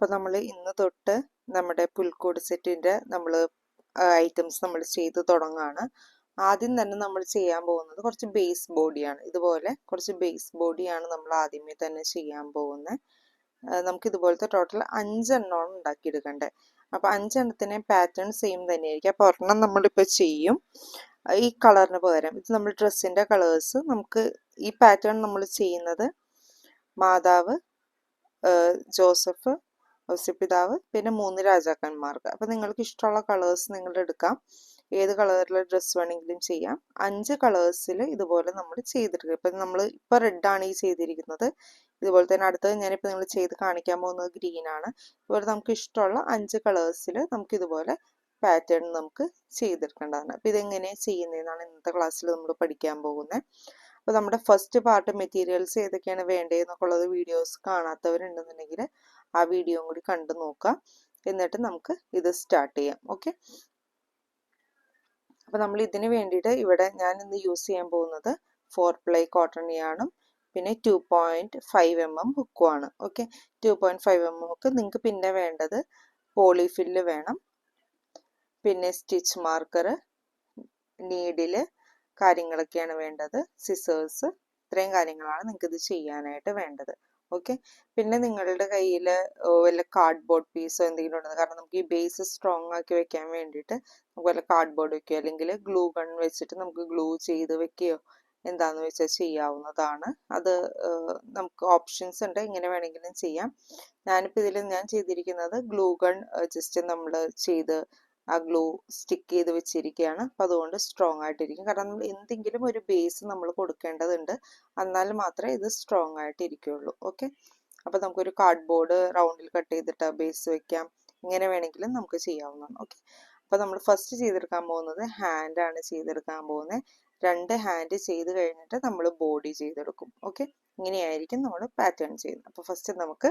അപ്പോൾ നമ്മൾ ഇന്ന് തൊട്ട് നമ്മുടെ പുൽക്കൂട് സെറ്റിന്റെ നമ്മൾ ഐറ്റംസ് നമ്മൾ ചെയ്ത് തുടങ്ങുകയാണ് ആദ്യം തന്നെ നമ്മൾ ചെയ്യാൻ പോകുന്നത് കുറച്ച് ബേസ് ബോഡിയാണ് ഇതുപോലെ കുറച്ച് ബേസ് ബോഡിയാണ് നമ്മൾ ആദ്യമേ തന്നെ ചെയ്യാൻ പോകുന്നത്. നമുക്ക് ഇതുപോലത്തെ ടോട്ടൽ അഞ്ചെണ്ണമാണ് ഉണ്ടാക്കിയെടുക്കേണ്ടത്. അപ്പോൾ അഞ്ചെണ്ണത്തിനെ പാറ്റേൺ സെയിം തന്നെയായിരിക്കും. അപ്പോൾ ഒരെണ്ണം നമ്മളിപ്പോൾ ചെയ്യും. ഈ കളറിന് പകരം. ഇത് നമ്മൾ ഡ്രസ്സിന്റെ കളേഴ്സ് നമുക്ക് ഈ പാറ്റേൺ നമ്മൾ ചെയ്യുന്നത് മാതാവ് ജോസഫ് ഔസ്യപിതാവ് പിന്നെ മൂന്ന് രാജാക്കന്മാർക്ക്. അപ്പം നിങ്ങൾക്ക് ഇഷ്ടമുള്ള കളേഴ്സ് നിങ്ങൾ എടുക്കാം. ഏത് കളറിലെ ഡ്രസ്സ് വേണമെങ്കിലും ചെയ്യാം. അഞ്ച് കളേഴ്സിൽ ഇതുപോലെ നമ്മൾ ചെയ്തെടുക്കുക ഇപ്പം നമ്മൾ ഇപ്പോൾ റെഡാണ് ഈ ചെയ്തിരിക്കുന്നത്. ഇതുപോലെ തന്നെ അടുത്തത് ഞാനിപ്പോൾ നിങ്ങൾ ചെയ്ത് കാണിക്കാൻ പോകുന്നത് ഗ്രീൻ ആണ്. ഇതുപോലെ നമുക്ക് ഇഷ്ടമുള്ള അഞ്ച് കളേഴ്സിൽ നമുക്ക് ഇതുപോലെ പാറ്റേൺ നമുക്ക് ചെയ്തെടുക്കേണ്ടതാണ്. അപ്പോൾ ഇതെങ്ങനെ ചെയ്യുന്നതെന്നാണ് ഇന്നത്തെ ക്ലാസ്സിൽ നമ്മൾ പഠിക്കാൻ പോകുന്നത് അപ്പോൾ നമ്മുടെ ഫസ്റ്റ് പാർട്ട് മെറ്റീരിയൽസ് ഏതൊക്കെയാണ് വേണ്ടതെന്നൊക്കെ ഉള്ളത് വീഡിയോസ് കാണാത്തവരുണ്ടെന്നുണ്ടെങ്കിൽ ആ വീഡിയോയും കൂടി കണ്ടു നോക്കുക. എന്നിട്ട് നമുക്ക് ഇത് സ്റ്റാർട്ട് ചെയ്യാം. ഓക്കെ അപ്പോൾ നമ്മൾ ഇതിന് വേണ്ടിയിട്ട് ഇവിടെ ഞാൻ ഇന്ന് യൂസ് ചെയ്യാൻ പോകുന്നത് ഫോർ പ്ലൈ കോട്ടൺ യാണും പിന്നെ two point five M M ഹുക്കുമാണ് okay two point five M M hook നിങ്ങൾക്ക് പിന്നെ വേണ്ടത് പോളിഫില്ല് വേണം. പിന്നെ സ്റ്റിച്ച് മാർക്കർ നീഡിൽ കാര്യങ്ങളൊക്കെയാണ് വേണ്ടത്. സിസേഴ്സ് ഇത്രയും കാര്യങ്ങളാണ് നിങ്ങൾക്ക് ഇത് ചെയ്യാനായിട്ട് വേണ്ടത്. ഓക്കെ. പിന്നെ നിങ്ങളുടെ കയ്യിൽ വല്ല കാർഡ്ബോർഡ് പീസോ എന്തെങ്കിലും ഉണ്ടെന്ന് കാരണം നമുക്ക് ഈ ബേസ് സ്ട്രോങ് ആക്കി വെക്കാൻ വേണ്ടിയിട്ട് നമുക്ക് വല്ല കാർഡ്ബോർഡ് വെക്കുകയോ അല്ലെങ്കിൽ ഗ്ലൂ ഗൺ വെച്ചിട്ട് നമുക്ക് ഗ്ലൂ ചെയ്ത് വെക്കുകയോ എന്താണെന്ന് വെച്ചാൽ ചെയ്യാവുന്നതാണ്. അത് നമുക്ക് ഓപ്ഷൻസ് ഉണ്ട്. ഇങ്ങനെ വേണമെങ്കിലും ചെയ്യാം. ഞാനിപ്പോൾ ഇതിൽ ഞാൻ ചെയ്തിരിക്കുന്നത് ഗ്ലൂ ഗൺ ജസ്റ്റ് നമ്മൾ ചെയ്ത് ആ ഗ്ലൂ സ്റ്റിക്ക് ചെയ്ത് വെച്ചിരിക്കുകയാണ് അപ്പോൾ അതുകൊണ്ട് സ്ട്രോങ് ആയിട്ടിരിക്കും. കാരണം നമ്മൾ എന്തെങ്കിലും ഒരു ബേസ് നമ്മൾ കൊടുക്കേണ്ടതുണ്ട്. എന്നാൽ മാത്രമേ ഇത് സ്ട്രോങ് ആയിട്ട് ഇരിക്കുകയുള്ളൂ ഓക്കെ അപ്പോൾ നമുക്കൊരു കാർഡ്ബോർഡ് റൗണ്ടിൽ കട്ട് ചെയ്തിട്ട് ബേസ് വെക്കാം. ഇങ്ങനെ വേണമെങ്കിലും നമുക്ക് ചെയ്യാവുന്നതാണ്. ഓക്കെ അപ്പോൾ നമ്മൾ ഫസ്റ്റ് ചെയ്തെടുക്കാൻ പോകുന്നത് ഹാൻഡാണ് ചെയ്തെടുക്കാൻ പോകുന്നത്. രണ്ട് ഹാൻഡ് ചെയ്ത് കഴിഞ്ഞിട്ട് നമ്മൾ ബോഡി ചെയ്തെടുക്കും. ഓക്കെ ഇങ്ങനെയായിരിക്കും നമ്മൾ പാറ്റേൺ ചെയ്യുന്നത്. അപ്പോൾ ഫസ്റ്റ് നമുക്ക്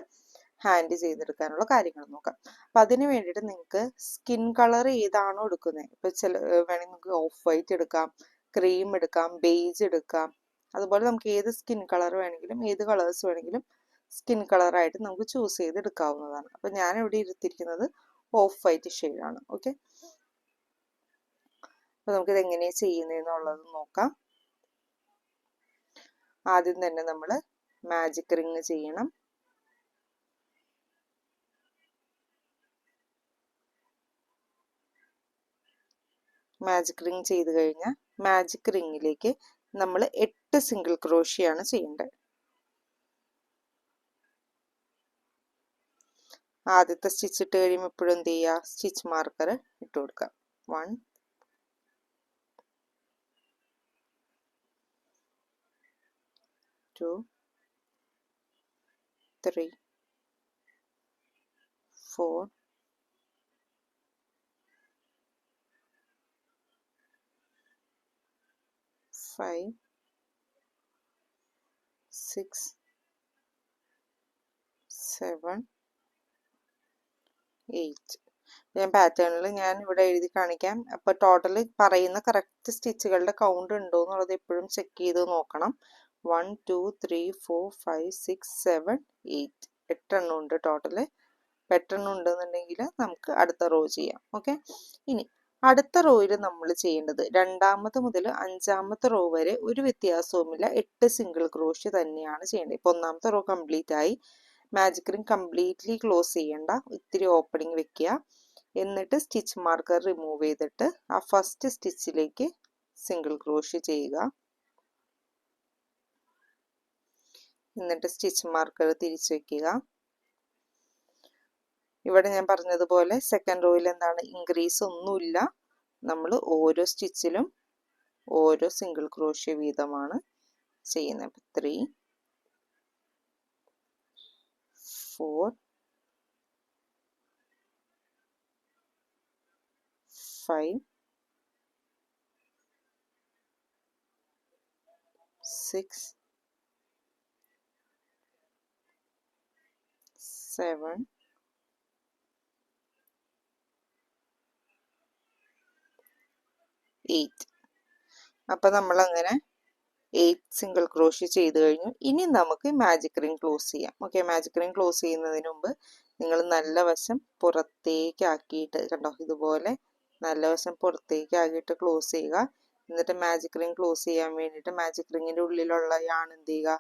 ഹാൻഡ് ചെയ്തെടുക്കാനുള്ള കാര്യങ്ങൾ നോക്കാം. അപ്പം അതിന് വേണ്ടിയിട്ട് നിങ്ങൾക്ക് സ്കിൻ കളർ ഏതാണോ എടുക്കുന്നത് ഇപ്പോൾ ചില വേണമെങ്കിൽ നിങ്ങൾക്ക് ഓഫ് വൈറ്റ് എടുക്കാം ക്രീം എടുക്കാം ബേജ് എടുക്കാം. അതുപോലെ നമുക്ക് ഏത് സ്കിൻ കളർ വേണമെങ്കിലും ഏത് കളേഴ്സ് വേണമെങ്കിലും സ്കിൻ കളറായിട്ട് നമുക്ക് ചൂസ് ചെയ്തെടുക്കാവുന്നതാണ്. അപ്പം ഞാൻ ഇവിടെ ഇരുത്തിയിരിക്കുന്നത് ഓഫ് വൈറ്റ് ഷെയ്ഡാണ് ഓക്കെ അപ്പം നമുക്കിത് എങ്ങനെയാണ് ചെയ്യുന്നതെന്നുള്ളത് നോക്കാം. ആദ്യം തന്നെ നമ്മൾ മാജിക് റിങ് ചെയ്യണം. മാജിക് റിങ് ചെയ്ത് കഴിഞ്ഞാൽ മാജിക് റിങ്ങിലേക്ക് നമ്മൾ എട്ട് സിംഗിൾ ക്രോഷിയാണ് ചെയ്യേണ്ടത്. ആദ്യത്തെ സ്റ്റിച്ച് ഇട്ട് കഴിയുമ്പോൾ എപ്പോഴും എന്ത് ചെയ്യുക സ്റ്റിച്ച് മാർക്കർ ഇട്ട് കൊടുക്കുക one two three four five, six, seven, eight ഞാൻ പാറ്റേണിൽ ഞാൻ ഇവിടെ എഴുതി കാണിക്കാം. അപ്പോൾ ടോട്ടൽ പറയുന്ന കറക്റ്റ് സ്റ്റിച്ചുകളുടെ കൗണ്ട് ഉണ്ടോ എന്നുള്ളത് എപ്പോഴും ചെക്ക് ചെയ്ത് നോക്കണം. One two three four five six seven eight എട്ടെണ്ണം ഉണ്ട് ടോട്ടൽ എട്ടെണ്ണം ഉണ്ടെന്നുണ്ടെങ്കിൽ നമുക്ക് അടുത്ത റോ ചെയ്യാം. ഓക്കെ ഇനി അടുത്ത റോയിൽ നമ്മൾ ചെയ്യേണ്ടത് രണ്ടാമത് മുതൽ അഞ്ചാമത്തെ റോ വരെ ഒരു വ്യത്യാസവുമില്ല. എട്ട് സിംഗിൾ ക്രോഷ്യ തന്നെയാണ് ചെയ്യേണ്ടത്. ഇപ്പോൾ ഒന്നാമത്തെ റോ കംപ്ലീറ്റ് ആയി. മാജിക് റിംഗ് കംപ്ലീറ്റ്ലി ക്ലോസ് ചെയ്യേണ്ട. ഇത്തിരി ഓപ്പണിംഗ് വെക്കുക എന്നിട്ട് സ്റ്റിച്ച് മാർക്കർ റിമൂവ് ചെയ്തിട്ട് ആ ഫസ്റ്റ് സ്റ്റിച്ചിലേക്ക് സിംഗിൾ ക്രോഷ്യ ചെയ്യുക. എന്നിട്ട് സ്റ്റിച്ച് മാർക്കർ തിരിച്ചു വെക്കുക. ഇവിടെ ഞാൻ പറഞ്ഞതുപോലെ സെക്കൻഡ് റോയിൽ എന്താണ്? ഇൻക്രീസ് ഒന്നുമില്ല. നമ്മൾ ഓരോ സ്റ്റിച്ചിലും ഓരോ സിംഗിൾ ക്രോഷ്യ വീതമാണ് ചെയ്യുന്നത്. അപ്പം three four five six seven eight അപ്പം നമ്മളങ്ങനെ എയ്റ്റ് സിംഗിൾ ക്രോഷ്യ ചെയ്ത് കഴിഞ്ഞു. ഇനി നമുക്ക് മാജിക് റിംഗ് ക്ലോസ് ചെയ്യാം. ഓക്കെ മാജിക് റിംഗ് ക്ലോസ് ചെയ്യുന്നതിന് മുമ്പ് നിങ്ങൾ നല്ല വശം പുറത്തേക്ക് ആക്കിയിട്ട് കണ്ടോ? ഇതുപോലെ നല്ല വശം പുറത്തേക്ക് ആക്കിയിട്ട് ക്ലോസ് ചെയ്യുക. എന്നിട്ട് മാജിക് റിംഗ് ക്ലോസ് ചെയ്യാൻ വേണ്ടിയിട്ട് മാജിക് റിങ്ങിന്റെ ഉള്ളിലുള്ള യാണ് എന്ത് ചെയ്യുക?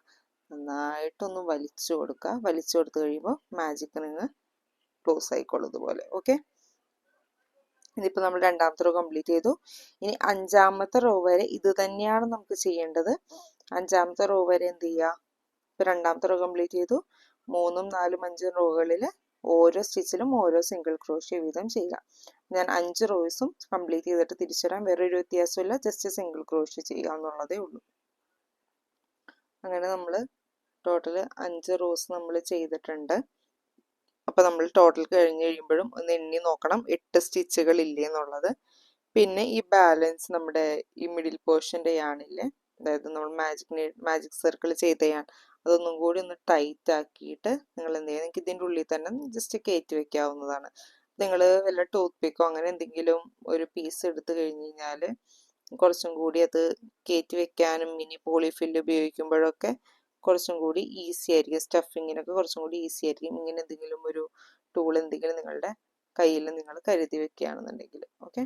നന്നായിട്ടൊന്ന് വലിച്ചു കൊടുക്കുക. വലിച്ചു കൊടുത്തു കഴിയുമ്പോൾ മാജിക് റിങ് ക്ലോസ് ആയിക്കോളും ഇതുപോലെ. ഓക്കെ ഇതിപ്പോൾ നമ്മൾ രണ്ടാമത്തെ റോ കംപ്ലീറ്റ് ചെയ്തു. ഇനി അഞ്ചാമത്തെ റോ വരെ ഇത് തന്നെയാണ് നമുക്ക് ചെയ്യേണ്ടത്. അഞ്ചാമത്തെ റോ വരെ എന്ത് ചെയ്യുക ഇപ്പോൾ രണ്ടാമത്തെ റോ കംപ്ലീറ്റ് ചെയ്തു. മൂന്നും നാലും അഞ്ചും റോകളിൽ ഓരോ സ്റ്റിച്ചിലും ഓരോ സിംഗിൾ ക്രോഷ്യ വീതം ചെയ്യുക. ഞാൻ അഞ്ച് റോയ്സും കംപ്ലീറ്റ് ചെയ്തിട്ട് തിരിച്ചു വരാം വേറെ ഒരു വ്യത്യാസമില്ല ജസ്റ്റ് സിംഗിൾ ക്രോഷ്യ ചെയ്യുക എന്നുള്ളതേ ഉള്ളൂ. അങ്ങനെ നമ്മൾ ടോട്ടൽ അഞ്ച് റോസ് നമ്മൾ ചെയ്തിട്ടുണ്ട്. അപ്പോൾ നമ്മൾ ടോട്ടൽ കഴിഞ്ഞ് കഴിയുമ്പോഴും ഒന്ന് എണ്ണി നോക്കണം. എട്ട് സ്റ്റിച്ചുകൾ ഇല്ലേ എന്നുള്ളത്. പിന്നെ ഈ ബാലൻസ് നമ്മുടെ ഈ മിഡിൽ പോർഷന്റെ യാണില്ലേ? അതായത് നമ്മൾ മാജിക് മാജിക് സർക്കിൾ ചെയ്തയാൻ അതൊന്നും കൂടി ഒന്ന് ടൈറ്റ് ആക്കിയിട്ട് നിങ്ങൾ എന്ത് ചെയ്യുക നിങ്ങൾക്ക് ഇതിന്റെ ഉള്ളിൽ തന്നെ ജസ്റ്റ് കയറ്റി വെക്കാവുന്നതാണ്. നിങ്ങൾ വല്ല ടൂത്ത് പിക്കോ അങ്ങനെ എന്തെങ്കിലും ഒരു പീസ് എടുത്തു കഴിഞ്ഞ് കഴിഞ്ഞാൽ കുറച്ചും കൂടി അത് കയറ്റി വെക്കാനും മിനി പോളിഫില്ല് ഉപയോഗിക്കുമ്പോഴൊക്കെ കുറച്ചും കൂടി ഈസി ആയിരിക്കും. സ്റ്റഫിങ്ങിനൊക്കെ കുറച്ചും കൂടി ഈസി ആയിരിക്കും. ഇങ്ങനെ എന്തെങ്കിലും ഒരു ടൂൾ എന്തെങ്കിലും നിങ്ങളുടെ കയ്യിൽ നിങ്ങൾ കരുതി വെക്കുകയാണെന്നുണ്ടെങ്കിൽ. ഓക്കെ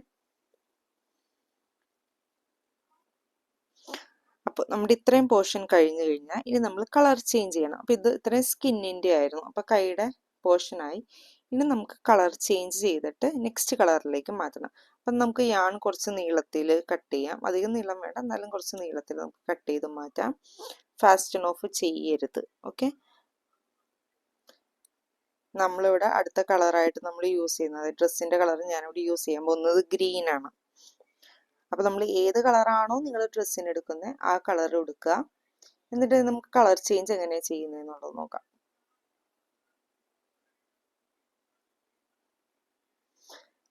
അപ്പോൾ നമ്മുടെ ഇത്രയും പോർഷൻ കഴിഞ്ഞു കഴിഞ്ഞാൽ ഇനി നമ്മൾ കളർ ചേഞ്ച് ചെയ്യണം. അപ്പോൾ ഇത് ഇത്രയും സ്കിന്നിന്റെ ആയിരുന്നു. അപ്പോൾ കൈയുടെ പോർഷനായി ഇനി നമുക്ക് കളർ ചേഞ്ച് ചെയ്തിട്ട് നെക്സ്റ്റ് കളറിലേക്ക് മാറ്റണം. അപ്പം നമുക്ക് യാൺ കുറച്ച് നീളത്തിൽ കട്ട് ചെയ്യാം. അധികം നീളം വേണ്ട. എന്നാലും കുറച്ച് നീളത്തിൽ നമുക്ക് കട്ട് ചെയ്ത് മാറ്റാം. ഫാസ്റ്റ് ഓഫ് ചെയ്യരുത്. ഓക്കെ നമ്മളിവിടെ അടുത്ത കളറായിട്ട് നമ്മൾ യൂസ് ചെയ്യുന്നത്. ഡ്രസ്സിന്റെ കളർ ഞാനിവിടെ യൂസ് ചെയ്യാൻ പോകുന്നത് ഗ്രീൻ ആണ്. അപ്പോൾ നമ്മൾ ഏത് കളറാണോ നിങ്ങൾ ഡ്രസ്സിന് എടുക്കുന്നത് ആ കളർ എടുക്കുക എന്നിട്ട് നമുക്ക് കളർ ചേഞ്ച് എങ്ങനെയാണ് ചെയ്യുന്നതെന്നുള്ളത് നോക്കാം.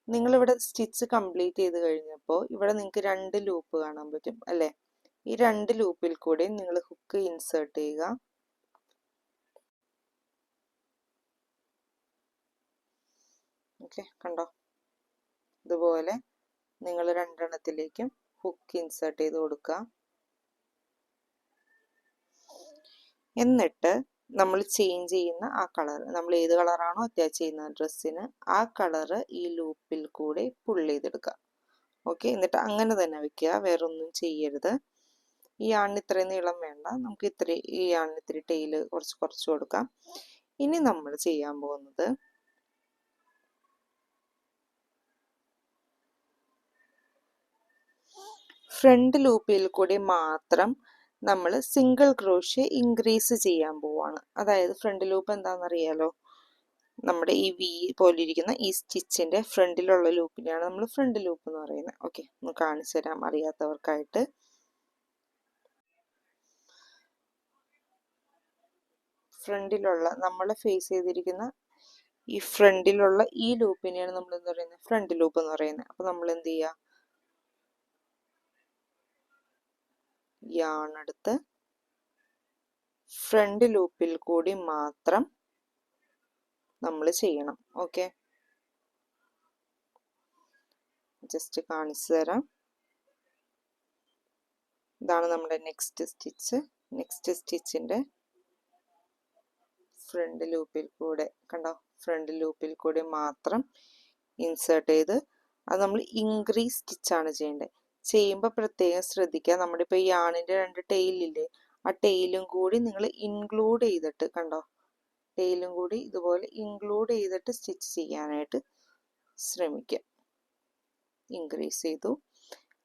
നിങ്ങളിവിടെ സ്റ്റിച്ച് കംപ്ലീറ്റ് ചെയ്ത് കഴിഞ്ഞപ്പോൾ ഇവിടെ നിങ്ങൾക്ക് രണ്ട് ലൂപ്പ് കാണാൻ പറ്റും. അല്ലേ? ഈ രണ്ട് ലൂപ്പിൽ കൂടെ നിങ്ങൾ ഹുക്ക് ഇൻസേർട്ട് ചെയ്യുക. ഓക്കെ കണ്ടോ? ഇതുപോലെ നിങ്ങൾ രണ്ടെണ്ണത്തിലേക്കും ഹുക്ക് ഇൻസേർട്ട് ചെയ്ത് കൊടുക്കുക. എന്നിട്ട് നമ്മൾ ചേഞ്ച് ചെയ്യുന്ന ആ കളർ നമ്മൾ ഏത് കളറാണോ അറ്റാച്ച് ചെയ്യുന്ന ഡ്രസ്സിന് ആ കളറ് ഈ ലൂപ്പിൽ കൂടെ പുള്ള് ചെയ്തെടുക്കുക. ഓക്കെ എന്നിട്ട് അങ്ങനെ തന്നെ വെക്കുക വേറൊന്നും ചെയ്യരുത്. ഈ ആണിന് ഇത്രയും നീളം വേണ്ട. നമുക്ക് ഇത്ര ഈ ആണിന് ഇത്തിരി ടെയിൽ കുറച്ച് കുറച്ച് കൊടുക്കാം. ഇനി നമ്മൾ ചെയ്യാൻ പോകുന്നത് ഫ്രണ്ട് ലൂപ്പിൽ കൂടി മാത്രം നമ്മൾ സിംഗിൾ ക്രോഷ്യ ഇൻക്രീസ് ചെയ്യാൻ പോവാണ്. അതായത് ഫ്രണ്ട് ലൂപ്പ് എന്താണെന്നറിയാലോ? നമ്മുടെ ഈ വി പോലിരിക്കുന്ന ഈ സ്റ്റിച്ചിന്റെ ഫ്രണ്ടിലുള്ള ലൂപ്പിനെയാണ് നമ്മൾ ഫ്രണ്ട് ലൂപ്പ് എന്ന് പറയുന്നത്. ഓക്കെ ഒന്ന് കാണിച്ചു തരാം അറിയാത്തവർക്കായിട്ട്. ഫ്രണ്ടിലുള്ള നമ്മൾ ഫേസ് ചെയ്തിരിക്കുന്ന ഈ ഫ്രണ്ടിലുള്ള ഈ ലൂപ്പിനെയാണ് നമ്മൾ എന്താ പറയുന്നത് ഫ്രണ്ട് ലൂപ്പ് എന്ന് പറയുന്നത് അപ്പോൾ നമ്മൾ എന്ത് ചെയ്യുക യാണെടുത്ത് ഫ്രണ്ട് ലൂപ്പിൽ കൂടി മാത്രം നമ്മൾ ചെയ്യണം. ഓക്കെ ജസ്റ്റ് കാണിച്ചു തരാം. ഇതാണ് നമ്മുടെ നെക്സ്റ്റ് സ്റ്റിച്ച് നെക്സ്റ്റ് സ്റ്റിച്ചിന്റെ ഫ്രണ്ട് ലൂപ്പിൽ കൂടെ കണ്ടോ? ഫ്രണ്ട് ലൂപ്പിൽ കൂടെ മാത്രം ഇൻസേർട്ട് ചെയ്ത് അത് നമ്മൾ ഇൻക്രീസ് സ്റ്റിച്ചാണ് ചെയ്യേണ്ടത് ചെയ്യുമ്പോൾ പ്രത്യേകം ശ്രദ്ധിക്കുക. നമ്മുടെ ഇപ്പോൾ ഈ ആണിന്റെ രണ്ട് ടെയിലില്ലേ ആ ടെയിലും കൂടി നിങ്ങൾ ഇൻക്ലൂഡ് ചെയ്തിട്ട് കണ്ടോ? ടെയിലും കൂടി ഇതുപോലെ ഇൻക്ലൂഡ് ചെയ്തിട്ട് സ്റ്റിച്ച് ചെയ്യാനായിട്ട് ശ്രമിക്കുക. ഇൻക്രീസ് ചെയ്തു.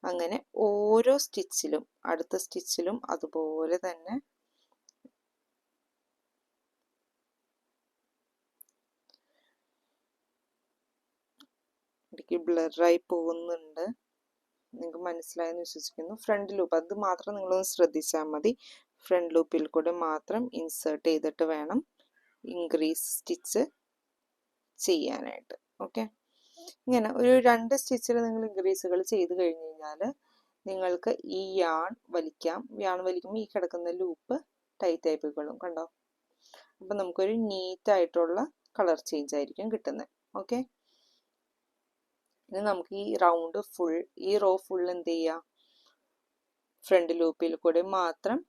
അങ്ങനെ ഓരോ സ്റ്റിച്ചിലും അടുത്ത സ്റ്റിച്ചിലും അതുപോലെ തന്നെ ഇടയ്ക്ക് ബ്ലറായി പോകുന്നുണ്ട്. നിങ്ങൾക്ക് മനസ്സിലായെന്ന് വിശ്വസിക്കുന്നു. ഫ്രണ്ട് ലൂപ്പ് അത് മാത്രം നിങ്ങളൊന്ന് ശ്രദ്ധിച്ചാൽ മതി. ഫ്രണ്ട് ലൂപ്പിൽ കൂടെ മാത്രം ഇൻസേർട്ട് ചെയ്തിട്ട് വേണം ഇൻക്രീസ് സ്റ്റിച്ച് ചെയ്യാനായിട്ട്. ഓക്കെ ഇങ്ങനെ ഒരു രണ്ട് സ്റ്റിച്ചിൽ നിങ്ങൾ ഇൻക്രീസുകൾ ചെയ്ത് കഴിഞ്ഞ് കഴിഞ്ഞാൽ നിങ്ങൾക്ക് ഈ യാൺ വലിക്കാം. യാൺ വലിക്കുമ്പോൾ ഈ കിടക്കുന്ന ലൂപ്പ് ടൈറ്റ് ആയി പോയിക്കൊള്ളും കണ്ടോ? അപ്പം നമുക്കൊരു നീറ്റായിട്ടുള്ള കളർ ചേഞ്ച് ആയിരിക്കും കിട്ടുന്നത് ഓക്കെ ഇനി നമുക്ക് ഈ റൗണ്ട് ഫുൾ ഈ റോ ഫുൾ എന്ത് ചെയ്യാം? ഫ്രണ്ട് ലൂപ്പിൽ കൂടി മാത്രം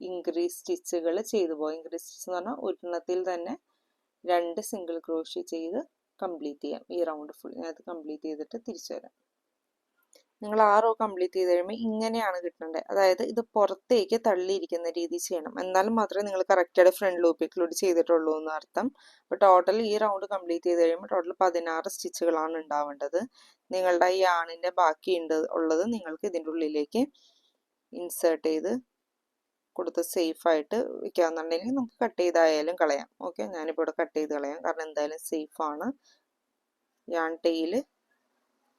ഇൻക്രീസ് സ്റ്റിച്ചുകൾ ചെയ്തു പോകും ഇൻക്രീസ് സ്റ്റിച്ച് എന്ന് പറഞ്ഞാൽ ഒരെണ്ണത്തിൽ തന്നെ രണ്ട് സിംഗിൾ ക്രോഷ്യ ചെയ്ത് കംപ്ലീറ്റ് ചെയ്യാം. ഈ റൗണ്ട് ഫുൾ അത് കംപ്ലീറ്റ് ചെയ്തിട്ട് തിരിച്ചു വരാം. നിങ്ങൾ ആ റോ കംപ്ലീറ്റ് ചെയ്ത് കഴിയുമ്പോൾ ഇങ്ങനെയാണ് കിട്ടേണ്ടത് അതായത് ഇത് പുറത്തേക്ക് തള്ളിയിരിക്കുന്ന രീതി ചെയ്യണം. എന്നാലും മാത്രമേ നിങ്ങൾ കറക്റ്റായിട്ട് ഫ്രണ്ട് ലൂപ്പ് ഇൻക്ലൂഡ് ചെയ്തിട്ടുള്ളൂ എന്ന് അർത്ഥം. അപ്പോൾ ടോട്ടൽ ഈ റൗണ്ട് കംപ്ലീറ്റ് ചെയ്ത് കഴിയുമ്പോൾ ടോട്ടൽ പതിനാറ് സ്റ്റിച്ചുകളാണ് ഉണ്ടാവേണ്ടത്. നിങ്ങളുടെ ഈ ആണിന്റെ ബാക്കി ഉണ്ട് ഉള്ളത് നിങ്ങൾക്ക് ഇതിന്റെ ഉള്ളിലേക്ക് ഇൻസേർട്ട് ചെയ്ത് കൊടുത്ത് സേഫ് ആയിട്ട് വെക്കാന്നുണ്ടെങ്കിൽ നമുക്ക് കട്ട് ചെയ്തായാലും കളയാം. ഓക്കെ ഞാനിപ്പോൾ ഇവിടെ കട്ട് ചെയ്ത് കളയാം. കാരണം എന്തായാലും സേഫാണ് യാൺ ടെയിൽ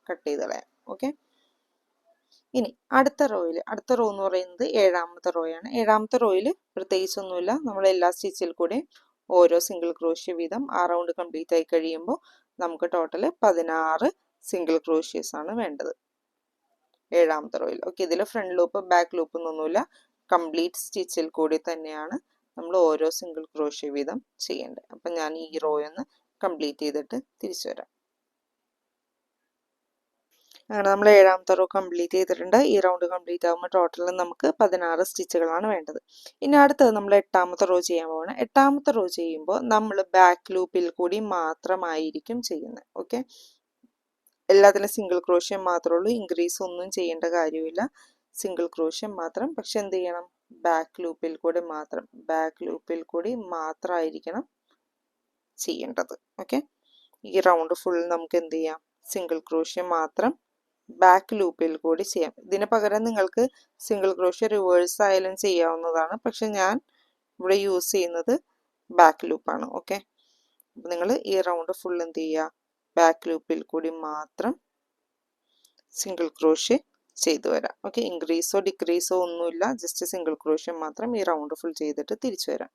കട്ട് ചെയ്ത് കളയാം. ഓക്കെ ഇനി അടുത്ത റോയിൽ അടുത്ത റോ എന്ന് പറയുന്നത് ഏഴാമത്തെ റോയാണ് ഏഴാമത്തെ റോയിൽ പ്രത്യേകിച്ചൊന്നുമില്ല. നമ്മൾ എല്ലാ സ്റ്റിച്ചിൽ കൂടെ ഓരോ സിംഗിൾ ക്രോഷ്യ വീതം ആ റൗണ്ട് കംപ്ലീറ്റ് ആയി കഴിയുമ്പോൾ നമുക്ക് ടോട്ടൽ പതിനാറ് സിംഗിൾ ക്രോഷ്യസ് ആണ് വേണ്ടത്. ഏഴാമത്തെ റോയിൽ ഓക്കെ ഇതിൽ ഫ്രണ്ട് ലൂപ്പ് ബാക്ക് ലൂപ്പ് എന്നൊന്നുമില്ല. കംപ്ലീറ്റ് സ്റ്റിച്ചിൽ കൂടി തന്നെയാണ് നമ്മൾ ഓരോ സിംഗിൾ ക്രോഷ്യ വീതം ചെയ്യേണ്ടത്. അപ്പം ഞാൻ ഈ റോ ഒന്ന് കംപ്ലീറ്റ് ചെയ്തിട്ട് തിരിച്ചു വരാം. അങ്ങനെ നമ്മൾ ഏഴാമത്തെ റോ കംപ്ലീറ്റ് ചെയ്തിട്ടുണ്ട്. ഈ റൗണ്ട് കംപ്ലീറ്റ് ആകുമ്പോൾ ടോട്ടൽ നമുക്ക് പതിനാറ് സ്റ്റിച്ചുകളാണ് വേണ്ടത്. ഇനി അടുത്തത് നമ്മൾ എട്ടാമത്തെ റോ ചെയ്യാൻ പോകണം എട്ടാമത്തെ റോ ചെയ്യുമ്പോൾ നമ്മൾ ബാക്ക് ലൂപ്പിൽ കൂടി മാത്രമായിരിക്കും ചെയ്യുന്നത്. ഓക്കെ എല്ലാത്തിനും സിംഗിൾ ക്രോഷ്യം മാത്രമേ ഉള്ളൂ. ഇൻക്രീസ് ഒന്നും ചെയ്യേണ്ട കാര്യമില്ല. സിംഗിൾ ക്രോഷ്യം മാത്രം. പക്ഷെ എന്ത് ചെയ്യണം? ബാക്ക് ലൂപ്പിൽ കൂടി മാത്രം. ബാക്ക് ലൂപ്പിൽ കൂടി മാത്രമായിരിക്കണം ചെയ്യേണ്ടത്. ഓക്കെ ഈ റൗണ്ട് ഫുൾ നമുക്ക് എന്ത് ചെയ്യാം? സിംഗിൾ ക്രോഷ്യം മാത്രം ബാക്ക് ലൂപ്പിൽ കൂടി ചെയ്യാം. ഇതിന് പകരം നിങ്ങൾക്ക് സിംഗിൾ ക്രോഷ്യ റിവേഴ്സ് ആയാലും ചെയ്യാവുന്നതാണ്. പക്ഷെ ഞാൻ ഇവിടെ യൂസ് ചെയ്യുന്നത് ബാക്ക് ലൂപ്പാണ് ഓക്കെ നിങ്ങൾ ഈ റൗണ്ട് ഫുൾ എന്ത് ചെയ്യുക? ബാക്ക് ലൂപ്പിൽ കൂടി മാത്രം സിംഗിൾ ക്രോഷ്യ ചെയ്തു വരാം. ഓക്കെ ഇൻക്രീസോ ഡിക്രീസോ ഒന്നുമില്ല. ജസ്റ്റ് സിംഗിൾ ക്രോഷ്യം മാത്രം ഈ റൗണ്ട് ഫുൾ ചെയ്തിട്ട് തിരിച്ചു വരാം.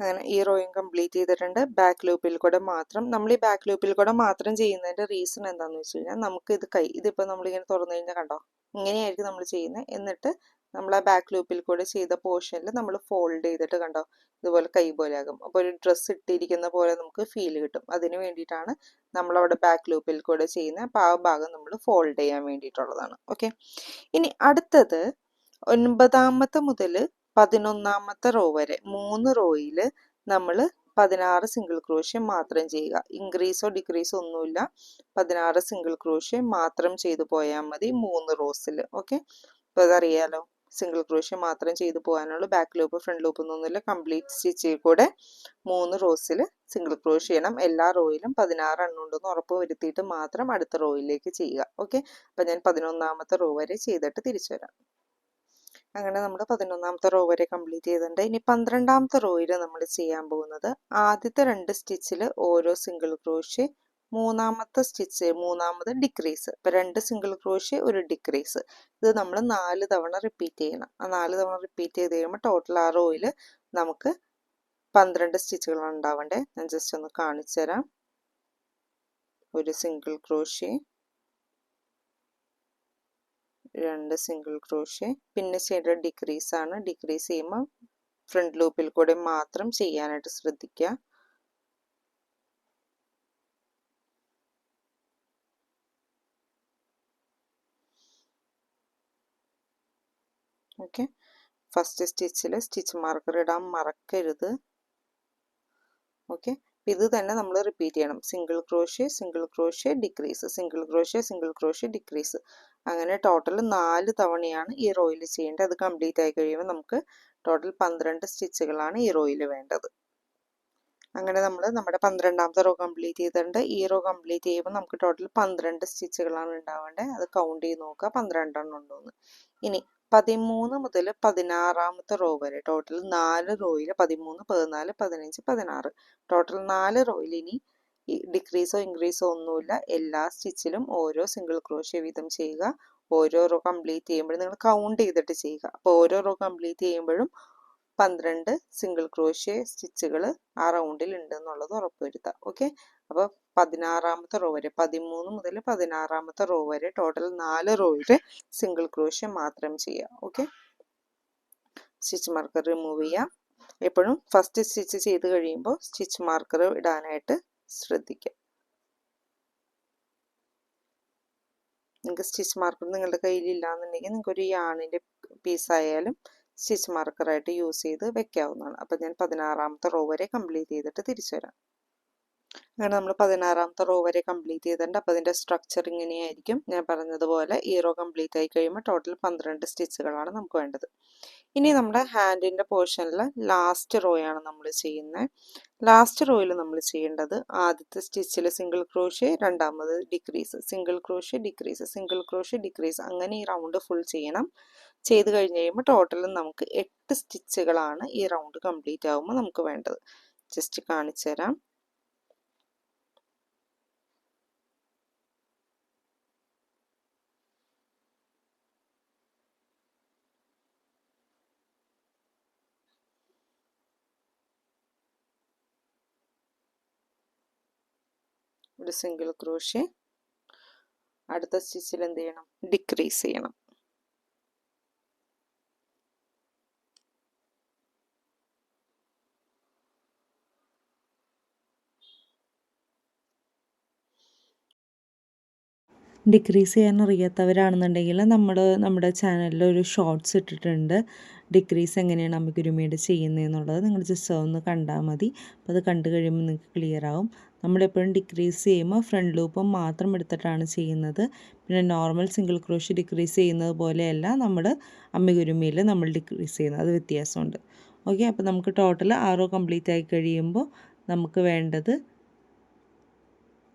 അങ്ങനെ ഈ റോയും കംപ്ലീറ്റ് ചെയ്തിട്ടുണ്ട്. ബാക്ക് ലൂപ്പിൽ കൂടെ മാത്രം. നമ്മൾ ഈ ബാക്ക് ലൂപ്പിൽ കൂടെ മാത്രം ചെയ്യുന്നതിന്റെ റീസൺ എന്താണെന്ന് വെച്ച് കഴിഞ്ഞാൽ നമുക്ക് ഇത് കൈ ഇതിപ്പോൾ നമ്മളിങ്ങനെ തുറന്നു കഴിഞ്ഞാൽ കണ്ടോ? ഇങ്ങനെയായിരിക്കും നമ്മൾ ചെയ്യുന്നത് എന്നിട്ട് നമ്മൾ ആ ബാക്ക് ലൂപ്പിൽ കൂടെ ചെയ്ത പോർഷനിൽ നമ്മൾ ഫോൾഡ് ചെയ്തിട്ട് കണ്ടോ? ഇതുപോലെ കൈ പോലെ ആകും. അപ്പോൾ ഒരു ഡ്രസ്സ് ഇട്ടിരിക്കുന്ന പോലെ നമുക്ക് ഫീൽ കിട്ടും. അതിന് വേണ്ടിയിട്ടാണ് നമ്മളവിടെ ബാക്ക് ലൂപ്പിൽ കൂടെ ചെയ്യുന്നത് അപ്പോൾ ആ ഭാഗം നമ്മൾ ഫോൾഡ് ചെയ്യാൻ വേണ്ടിയിട്ടുള്ളതാണ്. ഓക്കെ ഇനി അടുത്തത് ഒൻപതാമത്തെ മുതൽ പതിനൊന്നാമത്തെ റോ വരെ. മൂന്ന് റോയിൽ നമ്മൾ പതിനാറ് സിംഗിൾ ക്രോഷ്യം മാത്രം ചെയ്യുക. ഇൻക്രീസോ ഡിക്രീസോ ഒന്നുമില്ല. പതിനാറ് സിംഗിൾ ക്രോഷ്യം മാത്രം ചെയ്തു പോയാൽ മതി മൂന്ന് റോസിൽ ഓക്കെ അപ്പോൾ അതറിയാലോ സിംഗിൾ ക്രോഷ്യം മാത്രം ചെയ്തു പോകാനുള്ളൂ. ബാക്ക് ലൂപ്പ് ഫ്രണ്ട് ലൂപ്പ് ഒന്നുമില്ല. കംപ്ലീറ്റ് സ്റ്റിച്ചിൽ കൂടെ മൂന്ന് റോസിൽ സിംഗിൾ ക്രോഷ് ചെയ്യണം. എല്ലാ റോയിലും പതിനാറ് എണ്ണം ഉണ്ടെന്ന് ഉറപ്പ് വരുത്തിയിട്ട് മാത്രം അടുത്ത റോയിലേക്ക് ചെയ്യുക. ഓക്കെ അപ്പം ഞാൻ പതിനൊന്നാമത്തെ റോ വരെ ചെയ്തിട്ട് തിരിച്ചു വരാം. അങ്ങനെ നമ്മൾ പതിനൊന്നാമത്തെ റോ വരെ കംപ്ലീറ്റ് ചെയ്തിട്ടുണ്ട്. ഇനി പന്ത്രണ്ടാമത്തെ റോയിൽ നമ്മൾ ചെയ്യാൻ പോകുന്നത് ആദ്യത്തെ രണ്ട് സ്റ്റിച്ചിൽ ഓരോ സിംഗിൾ ക്രോഷ്യ മൂന്നാമത്തെ സ്റ്റിച്ച് മൂന്നാമത് ഡിക്രീസ് ഇപ്പം രണ്ട് സിംഗിൾ ക്രോഷ്യ ഒരു ഡിക്രീസ് ഇത് നമ്മൾ നാല് തവണ റിപ്പീറ്റ് ചെയ്യണം. ആ നാല് തവണ റിപ്പീറ്റ് ചെയ്ത് കഴിയുമ്പോൾ ടോട്ടൽ ആ റോയിൽ നമുക്ക് പന്ത്രണ്ട് സ്റ്റിച്ചുകളാണ് ഉണ്ടാവേണ്ടത്. ഞാൻ ജസ്റ്റ് ഒന്ന് കാണിച്ചു തരാം ഒരു സിംഗിൾ ക്രോഷ്യ രണ്ട് സിംഗിൾ ക്രോഷ്യ പിന്നെ ചെയ്യേണ്ട ഡിക്രീസ് ആണ്. ഡിക്രീസ് ചെയ്യുമ്പോൾ ഫ്രണ്ട് ലൂപ്പിൽ കൂടെ മാത്രം ചെയ്യാനായിട്ട് ശ്രദ്ധിക്കുക. ഓക്കെ ഫസ്റ്റ് സ്റ്റിച്ചിൽ സ്റ്റിച്ച് മാർക്കർ ഇടാൻ മറക്കരുത്. ഓക്കെ ഇത് തന്നെ നമ്മൾ റിപ്പീറ്റ് ചെയ്യണം. Single crochet single crochet decrease single crochet single crochet decrease അങ്ങനെ ടോട്ടൽ നാല് തവണയാണ് ഈ റോയിൽ ചെയ്യേണ്ടത്. അത് കംപ്ലീറ്റ് ആയി കഴിയുമ്പോൾ നമുക്ക് ടോട്ടൽ പന്ത്രണ്ട് സ്റ്റിച്ചുകളാണ് ഈ റോയിൽ വേണ്ടത്. അങ്ങനെ നമ്മൾ നമ്മുടെ പന്ത്രണ്ടാമത്തെ റോ കംപ്ലീറ്റ് ചെയ്തിട്ടുണ്ട്. ഈ റോ കംപ്ലീറ്റ് ചെയ്യുമ്പോൾ നമുക്ക് ടോട്ടൽ പന്ത്രണ്ട് സ്റ്റിച്ചുകളാണ് ഉണ്ടാവേണ്ടത് അത് കൗണ്ട് ചെയ്ത് നോക്കുക. പന്ത്രണ്ടെണ്ണം ഉണ്ടോന്ന്. ഇനി പതിമൂന്ന് മുതൽ പതിനാറാമത്തെ റോ വരെ. ടോട്ടൽ നാല് റോയിൽ പതിമൂന്ന് പതിനാല് പതിനഞ്ച് പതിനാറ്. ടോട്ടൽ നാല് റോയിൽ ഇനി ഡിക്രീസോ ഇൻക്രീസോ ഒന്നുമില്ല. എല്ലാ സ്റ്റിച്ചിലും ഓരോ സിംഗിൾ ക്രോഷ്യ വീതം ചെയ്യുക. ഓരോ റോ കംപ്ലീറ്റ് ചെയ്യുമ്പോഴും നിങ്ങൾ കൗണ്ട് ചെയ്തിട്ട് ചെയ്യുക. അപ്പോൾ ഓരോ റോ കംപ്ലീറ്റ് ചെയ്യുമ്പോഴും പന്ത്രണ്ട് സിംഗിൾ ക്രോഷ്യ സ്റ്റിച്ചുകൾ ആ റൗണ്ടിൽ ഉണ്ടെന്നുള്ളത് ഉറപ്പുവരുത്തുക. ഓക്കെ അപ്പോൾ പതിനാറാമത്തെ റോ വരെ പതിമൂന്ന് മുതൽ പതിനാറാമത്തെ റോ വരെ ടോട്ടൽ നാല് റോയിൽ സിംഗിൾ ക്രോഷ്യ മാത്രം ചെയ്യുക ഓക്കെ സ്റ്റിച്ച് മാർക്കർ റിമൂവ് ചെയ്യാം. എപ്പോഴും ഫസ്റ്റ് സ്റ്റിച്ച് ചെയ്ത് കഴിയുമ്പോൾ സ്റ്റിച്ച് മാർക്കർ ഇടാനായിട്ട് ശ്രദ്ധിക്കുക നിങ്ങൾക്ക് സ്റ്റിച്ച് മാർക്കർ നിങ്ങളുടെ കയ്യിൽ ഇല്ലാന്നുണ്ടെങ്കിൽ നിങ്ങൾക്ക് ഒരു യാണിന്റെ പീസായാലും സ്റ്റിച്ച് മാർക്കറായിട്ട് യൂസ് ചെയ്ത് വെക്കാവുന്നതാണ്. അപ്പോൾ ഞാൻ പതിനാറാമത്തെ റോ വരെ കംപ്ലീറ്റ് ചെയ്തിട്ട് തിരിച്ചു വരാം. അങ്ങനെ നമ്മൾ പതിനാറാമത്തെ റോ വരെ കംപ്ലീറ്റ് ചെയ്തിട്ടുണ്ട്. അപ്പോൾ അതിന്റെ സ്ട്രക്ചർ ഇങ്ങനെയായിരിക്കും. ഞാൻ പറഞ്ഞതുപോലെ ഈ റോ കംപ്ലീറ്റ് ആയി കഴിയുമ്പോൾ ടോട്ടൽ പന്ത്രണ്ട് സ്റ്റിച്ചുകളാണ് നമുക്ക് വേണ്ടത്. ഇനി നമ്മുടെ ഹാൻഡിന്റെ പോർഷനിൽ ലാസ്റ്റ് റോയാണ് നമ്മൾ ചെയ്യുന്നത് ലാസ്റ്റ് റോയിൽ നമ്മൾ ചെയ്യേണ്ടത് ആദ്യത്തെ സ്റ്റിച്ചിൽ സിംഗിൾ ക്രോഷ്യ രണ്ടാമത് decrease single crochet decrease single crochet decrease അങ്ങനെ ഈ റൗണ്ട് ഫുൾ ചെയ്യണം. ചെയ്ത് കഴിഞ്ഞ് കഴിയുമ്പോൾ ടോട്ടൽ നമുക്ക് എട്ട് സ്റ്റിച്ചുകളാണ് ഈ റൗണ്ട് കംപ്ലീറ്റ് ആകുമ്പോൾ നമുക്ക് വേണ്ടത്. ജസ്റ്റ് കാണിച്ചു തരാം ഒരു സിംഗിൾ ക്രോഷ്യ അടുത്ത സ്റ്റിച്ചിൽ എന്ത് ചെയ്യണം? ഡിക്രീസ് ചെയ്യണം. ഡിക്രീസ് ചെയ്യാൻ അറിയാത്തവരാണെന്നുണ്ടെങ്കിൽ നമ്മൾ നമ്മുടെ ചാനലിൽ ഒരു ഷോർട്സ് ഇട്ടിട്ടുണ്ട്. ഡിക്രീസ് എങ്ങനെയാണ് അമ്മിക്കുരുമയുടെ ചെയ്യുന്നതെന്നുള്ളത് നിങ്ങൾ ജസ്റ്റ് ഒന്ന് കണ്ടാൽ മതി. അപ്പോൾ അത് കണ്ടു കഴിയുമ്പോൾ നിങ്ങൾക്ക് ക്ലിയർ ആവും. നമ്മളെപ്പോഴും ഡിക്രീസ് ചെയ്യുമ്പോൾ ഫ്രണ്ട് ലൂപ്പ് മാത്രം എടുത്തിട്ടാണ് ചെയ്യുന്നത്. പിന്നെ നോർമൽ സിംഗിൾ ക്രോഷി ഡിക്രീസ് ചെയ്യുന്നത് പോലെയല്ല നമ്മൾ അമ്മിക്കുരുമയിൽ നമ്മൾ ഡിക്രീസ് ചെയ്യുന്നത്. അത് വ്യത്യാസമുണ്ട്. ഓക്കെ അപ്പോൾ നമുക്ക് ടോട്ടൽ ആറോ കംപ്ലീറ്റ് ആയി കഴിയുമ്പോൾ നമുക്ക് വേണ്ടത്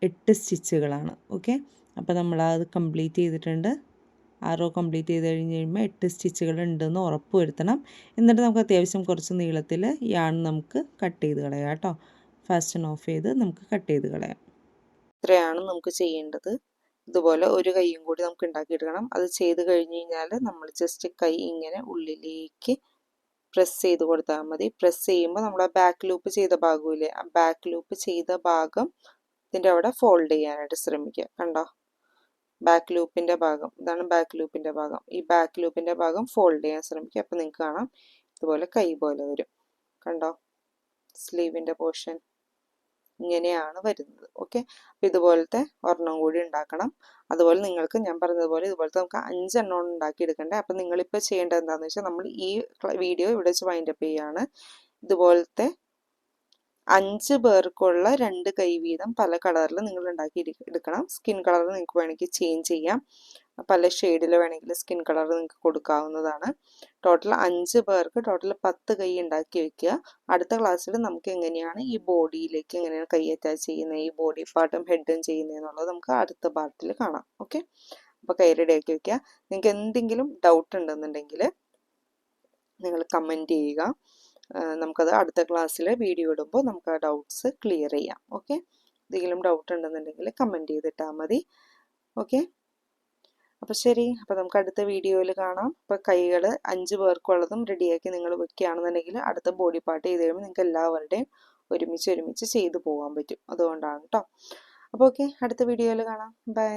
എട്ട് സ്റ്റിച്ചുകളാണ് ഓക്കെ അപ്പോൾ നമ്മൾ അത് കംപ്ലീറ്റ് ചെയ്തിട്ടുണ്ട്. ആറോ കംപ്ലീറ്റ് ചെയ്ത് കഴിഞ്ഞ് കഴിയുമ്പോൾ എട്ട് സ്റ്റിച്ചുകൾ ഉണ്ടെന്ന് ഉറപ്പ് വരുത്തണം. എന്നിട്ട് നമുക്ക് അത്യാവശ്യം കുറച്ച് നീളത്തിൽ യാൺ നമുക്ക് കട്ട് ചെയ്ത് കളയാം കേട്ടോ. ഫാസ്റ്റൺ ഓഫ് ചെയ്ത് നമുക്ക് കട്ട് ചെയ്ത് കളയാം. ഇത്രയാണ് നമുക്ക് ചെയ്യേണ്ടത്. ഇതുപോലെ ഒരു കൈയും കൂടി നമുക്ക് ഉണ്ടാക്കിയെടുക്കണം. അത് ചെയ്ത് കഴിഞ്ഞ് കഴിഞ്ഞാൽ നമ്മൾ ജസ്റ്റ് കൈ ഇങ്ങനെ ഉള്ളിലേക്ക് പ്രസ് ചെയ്ത് കൊടുത്താൽ മതി. പ്രസ് ചെയ്യുമ്പോൾ നമ്മൾ ആ ബാക്ക് ലൂപ്പ് ചെയ്ത ഭാഗമില്ലേ ആ ബാക്ക് ലൂപ്പ് ചെയ്ത ഭാഗം ഇതിന്റെ അവിടെ ഫോൾഡ് ചെയ്യാനായിട്ട് ശ്രമിക്കുക. കണ്ടോ? ബാക്ക് ലൂപ്പിന്റെ ഭാഗം. ഇതാണ് ബാക്ക് ലൂപ്പിന്റെ ഭാഗം. ഈ ബാക്ക് ലൂപ്പിന്റെ ഭാഗം ഫോൾഡ് ചെയ്യാൻ ശ്രമിക്കുക. അപ്പോൾ നിങ്ങൾക്ക് കാണാം ഇതുപോലെ കൈ പോലെ വരും. കണ്ടോ? സ്ലീവിന്റെ പോർഷൻ ഇങ്ങനെയാണ് വരുന്നത്. ഓക്കെ അപ്പോൾ ഇതുപോലത്തെ ഒരെണ്ണം കൂടി ഉണ്ടാക്കണം. അതുപോലെ നിങ്ങൾക്ക് ഞാൻ പറഞ്ഞതുപോലെ ഇതുപോലത്തെ നമുക്ക് അഞ്ചെണ്ണം ഉണ്ടാക്കി എടുക്കണ്ടേ അപ്പം നിങ്ങളിപ്പോൾ ചെയ്യേണ്ടത് എന്താണെന്ന് വെച്ചാൽ നമ്മൾ ഈ വീഡിയോ ഇവിടെ വെച്ച് വൈൻഡപ്പ് ചെയ്യുകയാണ്. ഇതുപോലത്തെ അഞ്ച് പേർക്കുള്ള രണ്ട് കൈ വീതം പല കളറിൽ നിങ്ങൾ ഉണ്ടാക്കി എടുക്കണം. സ്കിൻ കളർ നിങ്ങൾക്ക് വേണമെങ്കിൽ ചേഞ്ച് ചെയ്യാം. പല ഷെയ്ഡിൽ വേണമെങ്കിൽ സ്കിൻ കളർ നിങ്ങൾക്ക് കൊടുക്കാവുന്നതാണ്. ടോട്ടൽ അഞ്ച് പേർക്ക് ടോട്ടൽ പത്ത് കൈ ഉണ്ടാക്കി വെക്കുക. അടുത്ത ക്ലാസ്സിൽ നമുക്ക് എങ്ങനെയാണ് ഈ ബോഡിയിലേക്ക് എങ്ങനെയാണ് കൈ അറ്റാച്ച് ചെയ്യുന്നത് ഈ ബോഡി പാർട്ടും ഹെഡും ചെയ്യുന്നത് എന്നുള്ളത് നമുക്ക് അടുത്ത പാർട്ടിൽ കാണാം. ഓക്കെ? അപ്പോൾ കൈ റെഡിയാക്കി വെക്കുക. നിങ്ങൾക്ക് എന്തെങ്കിലും ഡൗട്ട് ഉണ്ടെന്നുണ്ടെങ്കിൽ നിങ്ങൾ കമന്റ് ചെയ്യുക. നമുക്കത് അടുത്ത ക്ലാസ്സിൽ വീഡിയോ ഇടുമ്പോൾ നമുക്ക് ആ ഡൗട്ട്സ് ക്ലിയർ ചെയ്യാം. ഓക്കെ എന്തെങ്കിലും ഡൗട്ട് ഉണ്ടെന്നുണ്ടെങ്കിൽ കമന്റ് ചെയ്തിട്ടാൽ മതി. ഓക്കെ അപ്പോൾ ശരി. അപ്പോൾ നമുക്ക് അടുത്ത വീഡിയോയിൽ കാണാം. ഇപ്പോൾ കൈകൾ അഞ്ച് പേർക്കുള്ളതും റെഡിയാക്കി നിങ്ങൾ വെക്കുകയാണെന്നുണ്ടെങ്കിൽ അടുത്ത ബോഡി പാർട്ട് ചെയ്ത് കഴിയുമ്പോൾ നിങ്ങൾക്ക് എല്ലാവരുടെയും ഒരുമിച്ച് ഒരുമിച്ച് ചെയ്തു പോകാൻ പറ്റും. അതുകൊണ്ടാണ് കേട്ടോ അപ്പോൾ ഓക്കെ അടുത്ത വീഡിയോയിൽ കാണാം. ബൈ